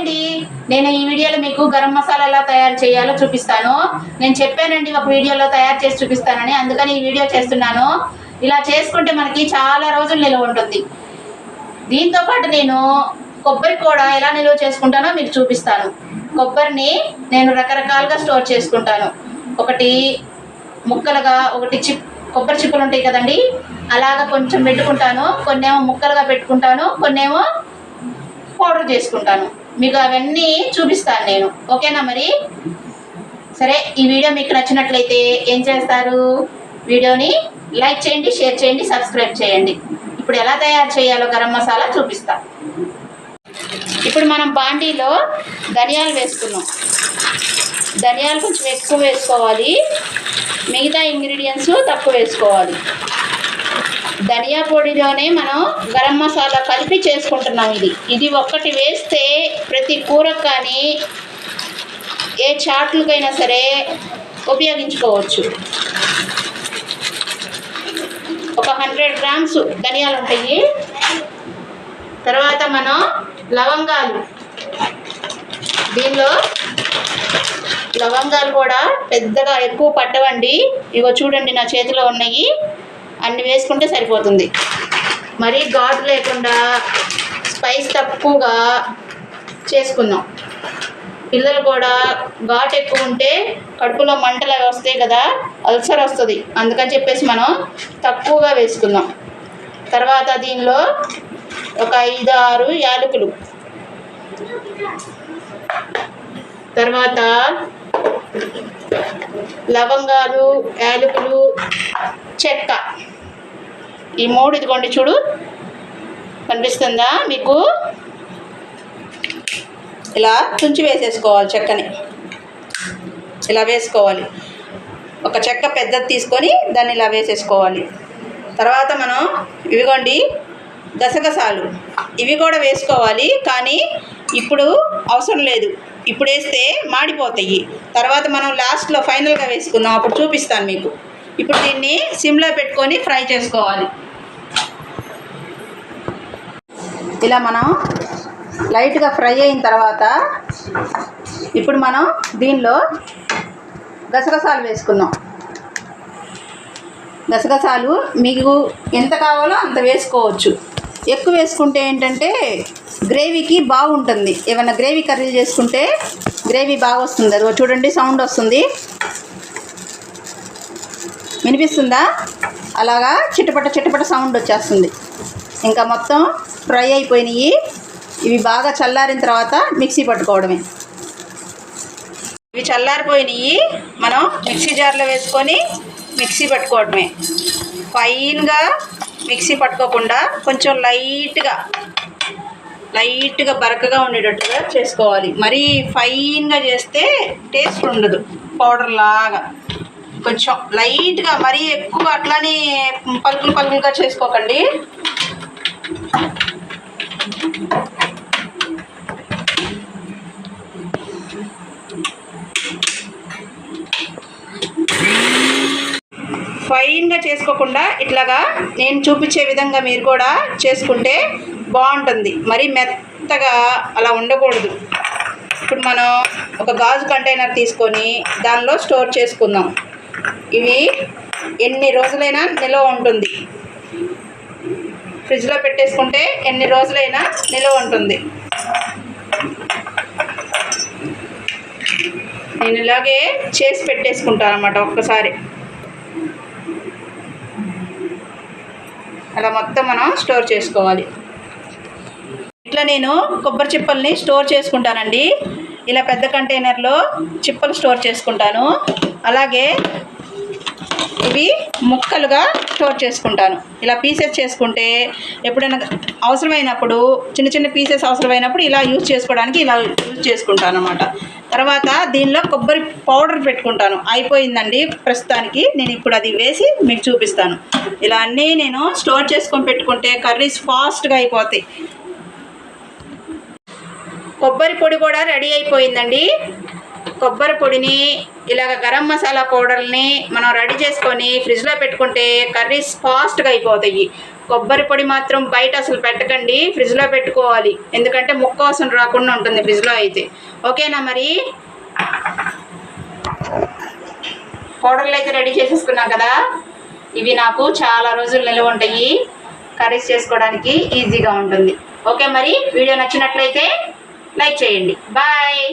అండి నేను ఈ వీడియోలో మీకు గరం మసాలా ఎలా తయారు చేయాలో చూపిస్తాను. నేను చెప్పానండి ఒక వీడియోలో తయారు చేసి చూపిస్తానని. అందుకని ఈ వీడియో చేస్తున్నాను. ఇలా చేసుకుంటే మనకి చాలా రోజులు నిల్వ ఉంటుంది. దీంతో పాటు నేను కొబ్బరి కూడా ఎలా నిల్వ చేసుకుంటానో మీకు చూపిస్తాను. కొబ్బరిని నేను రకరకాలుగా స్టోర్ చేసుకుంటాను. ఒకటి ముక్కలుగా ఒకటి చిప్ కొబ్బరి చిప్పులు ఉంటాయి కదండి అలాగా కొంచెం పెట్టుకుంటాను. కొన్నేమో ముక్కలుగా పెట్టుకుంటాను కొన్నేమో పౌడర్ చేసుకుంటాను. మీకు అవన్నీ చూపిస్తాను నేను. ఓకేనా మరి? సరే ఈ వీడియో మీకు నచ్చినట్లయితే ఏం చేస్తారు? వీడియోని లైక్ చేయండి షేర్ చేయండి సబ్స్క్రైబ్ చేయండి. ఇప్పుడు ఎలా తయారు చేయాలో గరం మసాలా చూపిస్తా. ఇప్పుడు మనం బాండీలో ధనియాలు వేసుకున్నాం ధనియాలు కొంచెం ఎక్కువ వేసుకోవాలి. మిగతా ఇంగ్రీడియంట్స్ తక్కువ వేసుకోవాలి. ధనియా పొడిలోనే మనం గరం మసాలా కలిపి చేసుకుంటున్నాం ఇది. ఇది ఒక్కటి వేస్తే ప్రతి కూరకు కానీ ఏ చాట్లకైనా సరే ఉపయోగించుకోవచ్చు. ఒక హండ్రెడ్ గ్రామ్స్ ధనియాలు ఉంటాయి. తర్వాత మనం లవంగాలు. దీనిలో లవంగాలు కూడా పెద్దగా ఎక్కువ పట్టవండి. ఇగో చూడండి నా చేతిలో ఉన్నాయి. అన్ని వేసుకుంటే సరిపోతుంది. మరీ ఘాటు లేకుండా స్పైస్ తక్కువగా చేసుకుందాం. పిల్లలు కూడా ఘాటు ఎక్కువ ఉంటే కడుపులో మంటలు అవి వస్తాయి కదా అల్సర్ వస్తుంది. అందుకని చెప్పేసి మనం తక్కువగా వేసుకుందాం. తర్వాత దీనిలో ఒక ఐదు ఆరు యాలకులు. తర్వాత లవంగాలు యాలకులు చెక్క. ఈ మూడు ఇదిగోండి చూడు. కనిపిస్తుందా మీకు? ఇలా తుంచి వేసేసుకోవాలి చెక్కని. ఇలా వేసుకోవాలి. ఒక చెక్క పెద్దది తీసుకొని దాన్ని ఇలా వేసేసుకోవాలి. తర్వాత మనం ఇవిగోండి గసగసాలు. ఇవి కూడా వేసుకోవాలి కానీ ఇప్పుడు అవసరం లేదు. ఇప్పుడు వేస్తే మాడిపోతాయి. తర్వాత మనం లాస్ట్లో ఫైనల్గా వేసుకుందాం. అప్పుడు చూపిస్తాను మీకు. ఇప్పుడు దీన్ని సిమ్లో పెట్టుకొని ఫ్రై చేసుకోవాలి. ఇలా మనం లైట్గా ఫ్రై అయిన తర్వాత ఇప్పుడు మనం దీనిలో గసగసాలు వేసుకుందాం. గసగసాలు మీకు ఎంత కావాలో అంత వేసుకోవచ్చు. ఎక్కువ వేసుకుంటే ఏంటంటే గ్రేవీకి బాగుంటుంది. ఏమైనా గ్రేవీ కర్రీలు చేసుకుంటే గ్రేవీ బాగా వస్తుంది అది చూడండి సౌండ్ వస్తుంది. వినిపిస్తుందా? అలాగా చిటపట చిటపట సౌండ్ వచ్చేస్తుంది. ఇంకా మొత్తం ఫ్రై అయిపోయినాయి. ఇవి బాగా చల్లారిన తర్వాత మిక్సీ పట్టుకోవడమే. ఇవి చల్లారిపోయినాయి. మనం మిక్సీ జార్లో వేసుకొని మిక్సీ పట్టుకోవడమే. ఫైన్గా మిక్సీ పట్టుకోకుండా కొంచెం లైట్గా లైట్గా బరకగా ఉండేటట్టుగా చేసుకోవాలి. మరీ ఫైన్గా చేస్తే టేస్ట్ ఉండదు. పౌడర్ లాగా. కొంచెం లైట్గా మరీ ఎక్కువ అట్లానే పలుకులు పలుకులుగా చేసుకోకండి. ఫైన్గా చేసుకోకుండా ఇట్లాగా నేను చూపించే విధంగా మీరు కూడా చేసుకుంటే బాగుంటుంది. మరి మెత్తగా అలా ఉండకూడదు. ఇప్పుడు మనం ఒక గాజు కంటైనర్ తీసుకొని దానిలో స్టోర్ చేసుకుందాం. ఇవి ఎన్ని రోజులైనా నిల్వ ఉంటుంది. ఫ్రిడ్జ్లో పెట్టేసుకుంటే ఎన్ని రోజులైనా నిల్వ ఉంటుంది. నేను ఇలాగే చేసి పెట్టేసుకుంటాను అనమాట ఒక్కసారి. అలా మొత్తం మనం స్టోర్ చేసుకోవాలి. ఇట్లా నేను కొబ్బరి చిప్పల్ని స్టోర్ చేసుకుంటానండి. ఇలా పెద్ద కంటైనర్లో చిప్పలు స్టోర్ చేసుకుంటాను. అలాగే ఇవి ముక్కలుగా స్టోర్ చేసుకుంటాను. ఇలా పీసెస్ చేసుకుంటే ఎప్పుడైనా అవసరమైనప్పుడు చిన్న చిన్న పీసెస్ అవసరమైనప్పుడు ఇలా యూజ్ చేసుకోవడానికి ఇలా యూజ్ చేసుకుంటాను అనమాట తర్వాత దీనిలో కొబ్బరి పౌడర్ పెట్టుకుంటాను. అయిపోయిందండి ప్రస్తుతానికి. నేను ఇప్పుడు అది వేసి మీకు చూపిస్తాను. ఇలా అన్నీ నేను స్టోర్ చేసుకొని పెట్టుకుంటే కర్రీస్ ఫాస్ట్గా అయిపోతాయి. కొబ్బరి పొడి కూడా రెడీ అయిపోయిందండి. కొబ్బరి పొడిని ఇలాగ గరం మసాలా పౌడర్ని మనం రెడీ చేసుకొని ఫ్రిడ్జ్లో పెట్టుకుంటే కర్రీస్ ఫాస్ట్గా అయిపోతాయి. కొబ్బరి పొడి మాత్రం బయట అసలు పెట్టకండి ఫ్రిడ్జ్లో పెట్టుకోవాలి. ఎందుకంటే ముక్క వసం రాకుండా ఉంటుంది ఫ్రిడ్జ్లో అయితే. ఓకేనా మరి? పౌడర్లు అయితే రెడీ చేసేసుకున్నాం కదా. ఇవి నాకు చాలా రోజులు నిల్వ ఉంటాయి. కర్రీస్ చేసుకోవడానికి ఈజీగా ఉంటుంది. ఓకే మరి? వీడియో నచ్చినట్లయితే లైక్ చేయండి. బాయ్!